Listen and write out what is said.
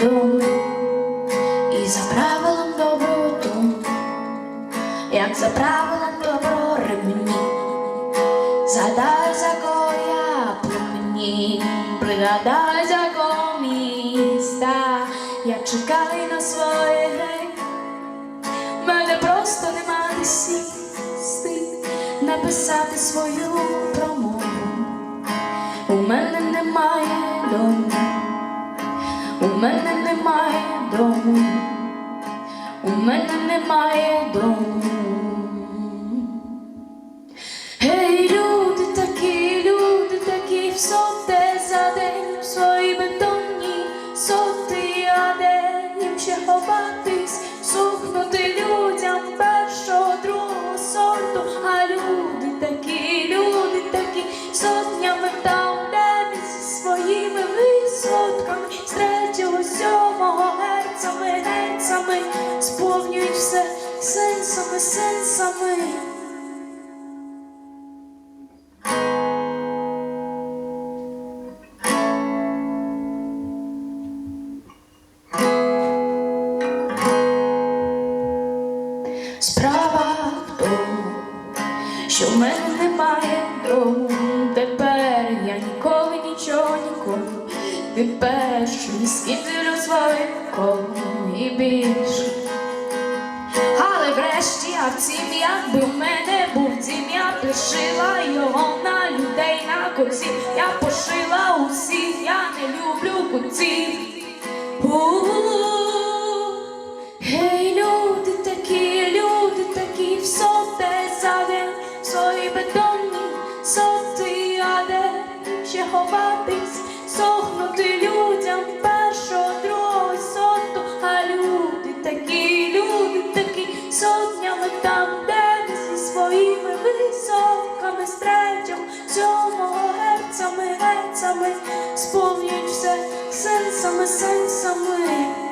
дому і за правилом доброту, як за правилом добро ремені, згадай, за кого я племені, пригадай, за кого міста, я чекаю на своє гри, в мене просто нема сісти, написати свою у мене немає дому, у мене немає дому. Гей, люди такі, люди такі, соте за день в свої бетонні соти, а де їм ще ховатись, сухнути людям сенсами, сенсами. Справа в тому, що в мене немає дому. Тепер я ніколи нічого нікому. Тепер що ні з ким не своїм колом і більше. Але врешті, а втім, якби в мене був дім, я пришила його на людей на коці. Я пошила усіх, я не люблю кутів. У-у-у. Гей, люди такі, люди такі, всоте за день, свої бетонні соти, а де їм ще ховатись, сохнути людям Somewhere, wspomnieć, że sercami.